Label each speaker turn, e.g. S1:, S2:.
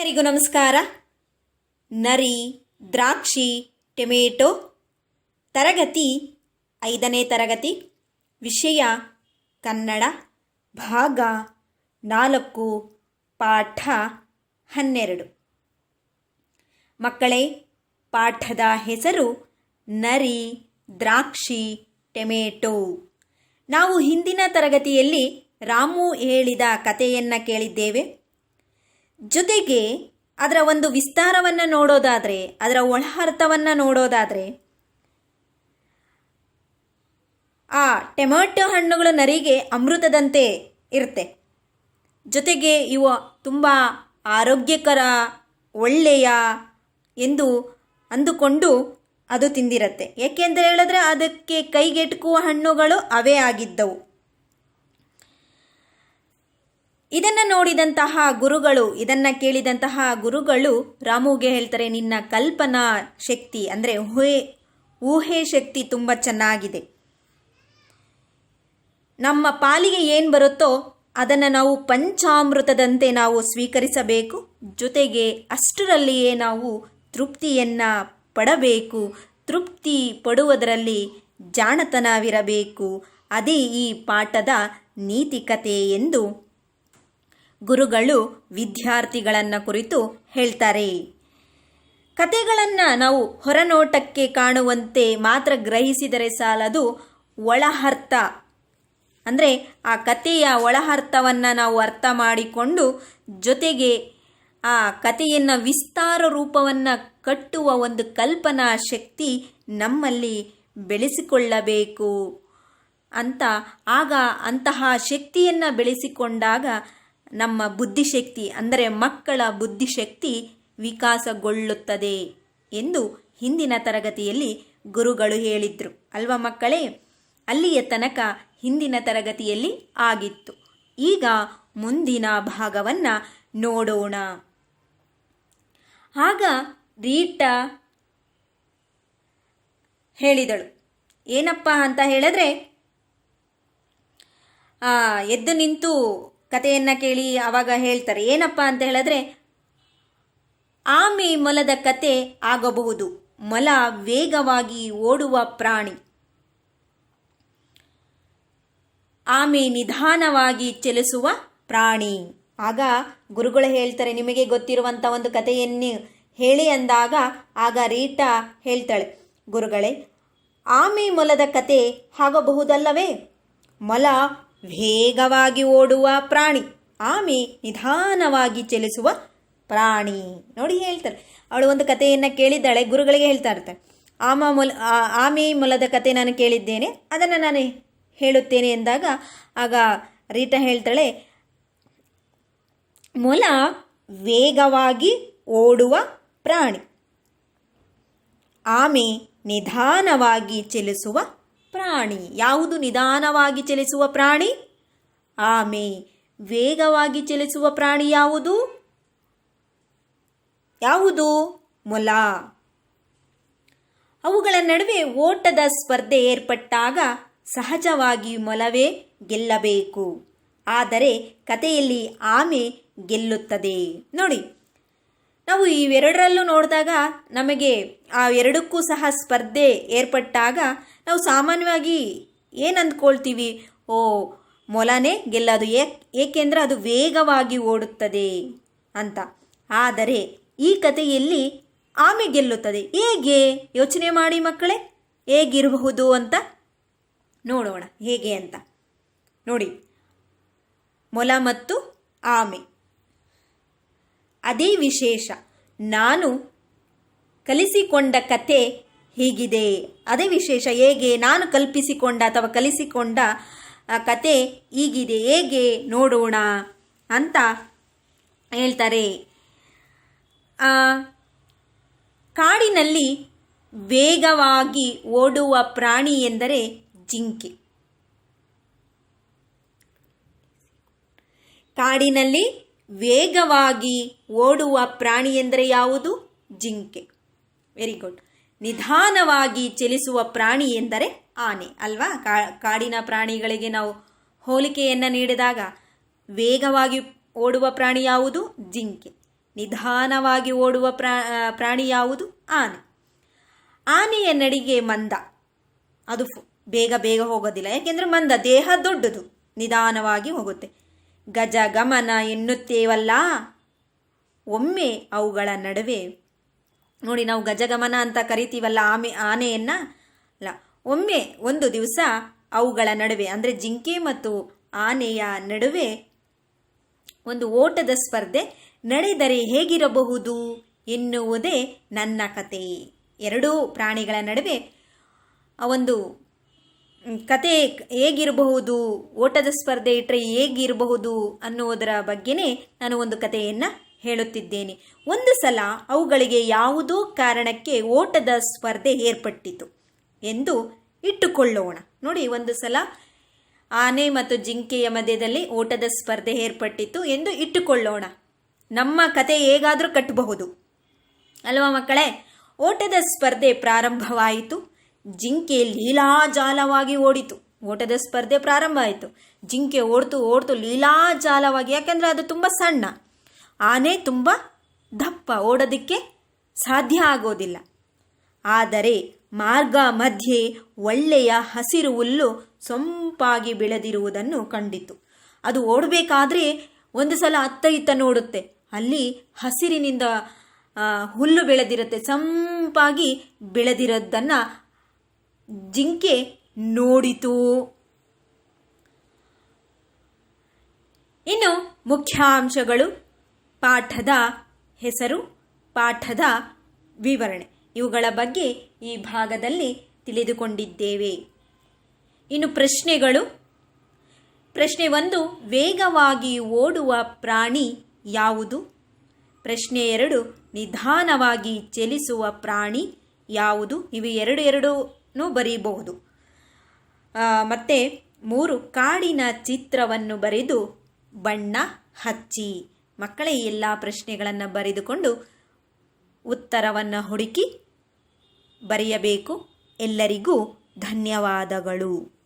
S1: ಎಲ್ಲರಿಗೂ ನಮಸ್ಕಾರ. ನರಿ, ದ್ರಾಕ್ಷಿ, ಟೊಮೆಟೊ. ತರಗತಿ ಐದನೇ ತರಗತಿ. ವಿಷಯ ಕನ್ನಡ. ಭಾಗ ನಾಲ್ಕು, ಪಾಠ ಹನ್ನೆರಡು. ಮಕ್ಕಳೇ, ಪಾಠದ ಹೆಸರು ನರಿ, ದ್ರಾಕ್ಷಿ, ಟೊಮೆಟೊ. ನಾವು ಹಿಂದಿನ ತರಗತಿಯಲ್ಲಿ ರಾಮು ಹೇಳಿದ ಕಥೆಯನ್ನು ಕೇಳಿದ್ದೇವೆ. ಜೊತೆಗೆ ಅದರ ಒಂದು ವಿಸ್ತಾರವನ್ನು ನೋಡೋದಾದರೆ, ಅದರ ಒಳಾರ್ಥವನ್ನು ನೋಡೋದಾದರೆ, ಆ ಟೊಮೆಟೊ ಹಣ್ಣುಗಳು ನರಿಗೆ ಅಮೃತದಂತೆ ಇರುತ್ತೆ. ಜೊತೆಗೆ ಇವು ತುಂಬ ಆರೋಗ್ಯಕರ, ಒಳ್ಳೆಯ ಎಂದು ಅಂದುಕೊಂಡು ಅದು ತಿಂದಿರತ್ತೆ. ಏಕೆಂದರೆ ಹೇಳಿದ್ರೆ ಅದಕ್ಕೆ ಕೈಗೆಟುಕುವ ಹಣ್ಣುಗಳು ಅವೇ ಆಗಿದ್ದವು. ಇದನ್ನು ನೋಡಿದಂತಹ ಗುರುಗಳು, ಇದನ್ನು ಕೇಳಿದಂತಹ ಗುರುಗಳು ರಾಮುಗೆ ಹೇಳ್ತಾರೆ, ನಿನ್ನ ಕಲ್ಪನಾ ಶಕ್ತಿ ಅಂದರೆ ಊಹೆ ಊಹೆ ಶಕ್ತಿ ತುಂಬ ಚೆನ್ನಾಗಿದೆ. ನಮ್ಮ ಪಾಲಿಗೆ ಏನು ಬರುತ್ತೋ ಅದನ್ನು ನಾವು ಪಂಚಾಮೃತದಂತೆ ನಾವು ಸ್ವೀಕರಿಸಬೇಕು. ಜೊತೆಗೆ ಅಷ್ಟರಲ್ಲಿಯೇ ನಾವು ತೃಪ್ತಿಯನ್ನು ಪಡಬೇಕು. ತೃಪ್ತಿ ಪಡುವುದರಲ್ಲಿ ಜಾಣತನವಿರಬೇಕು. ಅದೇ ಈ ಪಾಠದ ನೀತಿಕತೆ ಎಂದು ಗುರುಗಳು ವಿದ್ಯಾರ್ಥಿಗಳನ್ನು ಕುರಿತು ಹೇಳ್ತಾರೆ. ಕತೆಗಳನ್ನು ನಾವು ಹೊರನೋಟಕ್ಕೆ ಕಾಣುವಂತೆ ಮಾತ್ರ ಗ್ರಹಿಸಿದರೆ ಸಾಲದು ಒಳ ಅರ್ಥ ಅಂದರೆ ಆ ಕಥೆಯ ಒಳ ಅರ್ಥವನ್ನು ನಾವು ಅರ್ಥ ಮಾಡಿಕೊಂಡು ಜೊತೆಗೆ ಆ ಕಥೆಯನ್ನು ವಿಸ್ತಾರ ರೂಪವನ್ನು ಕಟ್ಟುವ ಒಂದು ಕಲ್ಪನಾ ಶಕ್ತಿ ನಮ್ಮಲ್ಲಿ ಬೆಳೆಸಿಕೊಳ್ಳಬೇಕು. ಅಂತ ಆಗ ಅಂತಹ ಶಕ್ತಿಯನ್ನು ಬೆಳೆಸಿಕೊಂಡಾಗ ನಮ್ಮ ಬುದ್ಧಿಶಕ್ತಿ, ಅಂದರೆ ಮಕ್ಕಳ ಬುದ್ಧಿಶಕ್ತಿ ವಿಕಾಸಗೊಳ್ಳುತ್ತದೆ ಎಂದು ಹಿಂದಿನ ತರಗತಿಯಲ್ಲಿ ಗುರುಗಳು ಹೇಳಿದ್ರು. ಅಲ್ವಾ ಮಕ್ಕಳೇ? ಅಲ್ಲಿಯ ತನಕ ಹಿಂದಿನ ತರಗತಿಯಲ್ಲಿ ಆಗಿತ್ತು. ಈಗ ಮುಂದಿನ ಭಾಗವನ್ನು ನೋಡೋಣ. ಆಗ ರೀಟಾ ಹೇಳಿದಳು. ಏನಪ್ಪ ಅಂತ ಹೇಳಿದ್ರೆ ಎದ್ದು ನಿಂತು ಕಥೆಯನ್ನು ಕೇಳಿ ಆವಾಗ ಹೇಳ್ತಾರೆ, ಏನಪ್ಪ ಅಂತ ಹೇಳಿದ್ರೆ, ಆಮೆ ಮೊಲದ ಕತೆ ಆಗಬಹುದು, ಮೊಲ ವೇಗವಾಗಿ ಓಡುವ ಪ್ರಾಣಿ. ಆಮೆ ನಿಧಾನವಾಗಿ ಚಲಿಸುವ ಪ್ರಾಣಿ. ಆಗ ಗುರುಗಳು ಹೇಳ್ತಾರೆ, ನಿಮಗೆ ಗೊತ್ತಿರುವಂಥ ಒಂದು ಕಥೆಯನ್ನು ಹೇಳಿ ಅಂದಾಗ ಆಗ ರೀಟಾ ಹೇಳ್ತಾಳೆ, ಗುರುಗಳೇ, ಆಮೆ ಮೊಲದ ಕತೆ ಆಗಬಹುದಲ್ಲವೇ? ಮೊಲ ವೇಗವಾಗಿ ಓಡುವ ಪ್ರಾಣಿ, ಆಮೆ ನಿಧಾನವಾಗಿ ಚಲಿಸುವ ಪ್ರಾಣಿ. ನೋಡಿ ಹೇಳ್ತಾರೆ. ಅವಳು ಒಂದು ಕಥೆಯನ್ನು ಕೇಳಿದ್ದಾಳೆ, ಗುರುಗಳಿಗೆ ಹೇಳ್ತಾ ಇರ್ತಾರೆ ಆಮ ಮೊಲ ಆಮೆ ಮೊಲದ ಕತೆ ನಾನು ಕೇಳಿದ್ದೇನೆ, ಅದನ್ನು ನಾನು ಹೇಳುತ್ತೇನೆ ಎಂದಾಗ, ಆಗ ರೀಟಾ ಹೇಳ್ತಾಳೆ, ಮೊಲ ವೇಗವಾಗಿ ಓಡುವ ಪ್ರಾಣಿ, ಆಮೆ ನಿಧಾನವಾಗಿ ಚಲಿಸುವ ಪ್ರಾಣಿ. ಯಾವುದು ನಿಧಾನವಾಗಿ ಚಲಿಸುವ ಪ್ರಾಣಿ? ಆಮೆ. ವೇಗವಾಗಿ ಚಲಿಸುವ ಪ್ರಾಣಿ ಯಾವುದು? ಯಾವುದು? ಮೊಲ. ಅವುಗಳ ನಡುವೆ ಓಟದ ಸ್ಪರ್ಧೆ ಏರ್ಪಟ್ಟಾಗ ಸಹಜವಾಗಿ ಮೊಲವೇ ಗೆಲ್ಲಬೇಕು. ಆದರೆ ಕಥೆಯಲ್ಲಿ ಆಮೆ ಗೆಲ್ಲುತ್ತದೆ. ನೋಡಿ. ನಾವು ಇವೆರಡರಲ್ಲೂ ನೋಡಿದಾಗ ನಮಗೆ ಆ ಎರಡಕ್ಕೂ ಸಹ ಸ್ಪರ್ಧೆ ಏರ್ಪಟ್ಟಾಗ ನಾವು ಸಾಮಾನ್ಯವಾಗಿ ಏನು ಅಂದ್ಕೊಳ್ತೀವಿ? ಓ, ಮೊಲನೇ ಗೆಲ್ಲೋದು. ಏಕೆಂದರೆ ಅದು ವೇಗವಾಗಿ ಓಡುತ್ತದೆ ಅಂತ. ಆದರೆ ಈ ಕಥೆಯಲ್ಲಿ ಆಮೆ ಗೆಲ್ಲುತ್ತದೆ. ಹೇಗೆ? ಯೋಚನೆ ಮಾಡಿ ಮಕ್ಕಳೇ. ಹೇಗಿರಬಹುದು ಅಂತ ನೋಡೋಣ. ಹೇಗೆ ಅಂತ. ನೋಡಿ. ಮೊಲ ಮತ್ತು ಆಮೆ. ಅದೇ ವಿಶೇಷ. ನಾನು ಕಲಿಸಿಕೊಂಡ ಕತೆ ಹೀಗಿದೆ. ಅದೇ ವಿಶೇಷ. ಹೇಗೆ? ನಾನು ಕಲ್ಪಿಸಿಕೊಂಡ ಅಥವಾ ಕಲಿಸಿಕೊಂಡ ಕತೆ ಹೀಗಿದೆ. ಹೇಗೆ? ನೋಡೋಣ ಅಂತ ಹೇಳ್ತಾರೆ. ಕಾಡಿನಲ್ಲಿ ವೇಗವಾಗಿ ಓಡುವ ಪ್ರಾಣಿ ಎಂದರೆ ಜಿಂಕೆ. ಕಾಡಿನಲ್ಲಿ ವೇಗವಾಗಿ ಓಡುವ ಪ್ರಾಣಿ ಎಂದರೆ ಯಾವುದು? ಜಿಂಕೆ. ವೆರಿ ಗುಡ್ ನಿಧಾನವಾಗಿ ಚಲಿಸುವ ಪ್ರಾಣಿ ಎಂದರೆ ಆನೆ, ಅಲ್ವಾ? ಕಾಡಿನ ಪ್ರಾಣಿಗಳಿಗೆ ನಾವು ಹೋಲಿಕೆಯನ್ನು ನೀಡಿದಾಗ ವೇಗವಾಗಿ ಓಡುವ ಪ್ರಾಣಿ ಯಾವುದು? ಜಿಂಕೆ. ನಿಧಾನವಾಗಿ ಓಡುವ ಪ್ರಾ ಪ್ರಾಣಿ ಯಾವುದು? ಆನೆ. ಆನೆಯ ನಡಿಗೆ ಮಂದ. ಅದು ಬೇಗ ಬೇಗ ಹೋಗೋದಿಲ್ಲ. ಯಾಕೆಂದರೆ ಮಂದ, ದೇಹ ದೊಡ್ಡದು, ನಿಧಾನವಾಗಿ ಹೋಗುತ್ತೆ. ಗಜ ಗಮನ ಎನ್ನುತ್ತೇವಲ್ಲ? ಒಮ್ಮೆ ಅವುಗಳ ನಡುವೆ. ನೋಡಿ, ನಾವು ಗಜಗಮನ ಅಂತ ಕರಿತೀವಲ್ಲ, ಆಮೆ, ಆನೆಯನ್ನು? ಅಲ್ಲ, ಒಮ್ಮೆ ಒಂದು ದಿವಸ ಅವುಗಳ ನಡುವೆ, ಅಂದರೆ ಜಿಂಕೆ ಮತ್ತು ಆನೆಯ ನಡುವೆ ಒಂದು ಓಟದ ಸ್ಪರ್ಧೆ ನಡೆದರೆ ಹೇಗಿರಬಹುದು ಎನ್ನುವುದೇ ನನ್ನ ಕತೆ. ಎರಡೂ ಪ್ರಾಣಿಗಳ ನಡುವೆ ಒಂದು ಕತೆ ಹೇಗಿರಬಹುದು? ಓಟದ ಸ್ಪರ್ಧೆ ಇಟ್ಟರೆ ಹೇಗಿರಬಹುದು ಅನ್ನುವುದರ ಬಗ್ಗೆನೇ ನಾನು ಒಂದು ಕಥೆಯನ್ನು ಹೇಳುತ್ತಿದ್ದೇನೆ. ಒಂದು ಸಲ ಅವುಗಳಿಗೆ ಯಾವುದೋ ಕಾರಣಕ್ಕೆ ಓಟದ ಸ್ಪರ್ಧೆ ಏರ್ಪಟ್ಟಿತು ಎಂದು ಇಟ್ಟುಕೊಳ್ಳೋಣ. ನೋಡಿ, ಒಂದು ಸಲ ಆನೆ ಮತ್ತು ಜಿಂಕೆಯ ಮಧ್ಯದಲ್ಲಿ ಓಟದ ಸ್ಪರ್ಧೆ ಏರ್ಪಟ್ಟಿತ್ತು ಎಂದು ಇಟ್ಟುಕೊಳ್ಳೋಣ. ನಮ್ಮ ಕತೆ ಹೇಗಾದರೂ ಕಟ್ಟಬಹುದು. ಅಲ್ವಾ ಮಕ್ಕಳೇ? ಓಟದ ಸ್ಪರ್ಧೆ ಪ್ರಾರಂಭವಾಯಿತು. ಜಿಂಕೆ ಲೀಲಾಜಾಲವಾಗಿ ಓಡಿತು. ಓಟದ ಸ್ಪರ್ಧೆ ಪ್ರಾರಂಭ ಆಯಿತು. ಜಿಂಕೆ ಓಡ್ತು ಓಡ್ತು ಲೀಲಾಜಾಲವಾಗಿ ಯಾಕೆಂದರೆ ಅದು ತುಂಬ ಸಣ್ಣ. ಆನೆ ತುಂಬ ದಪ್ಪ ಓಡೋದಕ್ಕೆ ಸಾಧ್ಯ ಆಗೋದಿಲ್ಲ. ಆದರೆ ಮಾರ್ಗ ಮಧ್ಯೆ ಒಳ್ಳೆಯ ಹಸಿರು ಹುಲ್ಲು ಸೊಂಪಾಗಿ ಬೆಳೆದಿರುವುದನ್ನು ಕಂಡಿತು. ಅದು ಓಡಬೇಕಾದ್ರೆ ಒಂದು ಸಲ ಅತ್ತ ಇತ್ತ ನೋಡುತ್ತೆ. ಅಲ್ಲಿ ಹಸಿರಿನಿಂದ ಹುಲ್ಲು ಬೆಳೆದಿರುತ್ತೆ. ಸಂಪಾಗಿ ಬೆಳೆದಿರೋದನ್ನು ಜಿಂಕೆ ನೋಡಿತು. ಇನ್ನು ಮುಖ್ಯಾಂಶಗಳು. ಪಾಠದ ಹೆಸರು, ಪಾಠದ ವಿವರಣೆ. ಇವುಗಳ ಬಗ್ಗೆ ಈ ಭಾಗದಲ್ಲಿ ತಿಳಿದುಕೊಂಡಿದ್ದೇವೆ. ಇನ್ನು ಪ್ರಶ್ನೆಗಳು. ಪ್ರಶ್ನೆ ಒಂದು, ವೇಗವಾಗಿ ಓಡುವ ಪ್ರಾಣಿ ಯಾವುದು? ಪ್ರಶ್ನೆ ಎರಡು, ನಿಧಾನವಾಗಿ ಚಲಿಸುವ ಪ್ರಾಣಿ ಯಾವುದು? ಇವು ಎರಡು ಎರಡೂ ಬರೀಬಹುದು. ಮತ್ತು ಮೂರು, ಕಾಡಿನ ಚಿತ್ರವನ್ನು ಬರೆದು ಬಣ್ಣ ಹಚ್ಚಿ. ಮಕ್ಕಳೇ ಎಲ್ಲ ಪ್ರಶ್ನೆಗಳನ್ನು ಬರೆದುಕೊಂಡು ಉತ್ತರವನ್ನು ಹುಡುಕಿ ಬರೆಯಬೇಕು. ಎಲ್ಲರಿಗೂ ಧನ್ಯವಾದಗಳು.